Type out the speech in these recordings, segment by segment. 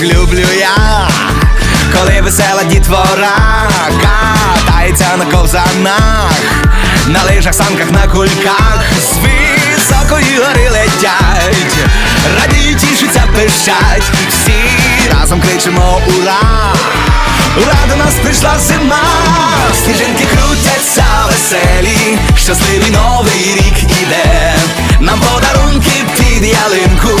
найбільше люблю я, коли весела дітвора катається на ковзанах, на лижах, санках, на кульках, з високої гори летять, радіють, тішуться, пищать, всі разом кричимо ура! Ура, до нас прийшла зима, сніжинки крутяться веселі, щасливий новий рік іде, нам подарунки під ялинку,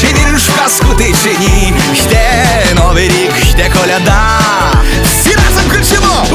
Чи віриш в казку ти чи ні? Йде новий рік, йде коляда. Всі разом кричимо!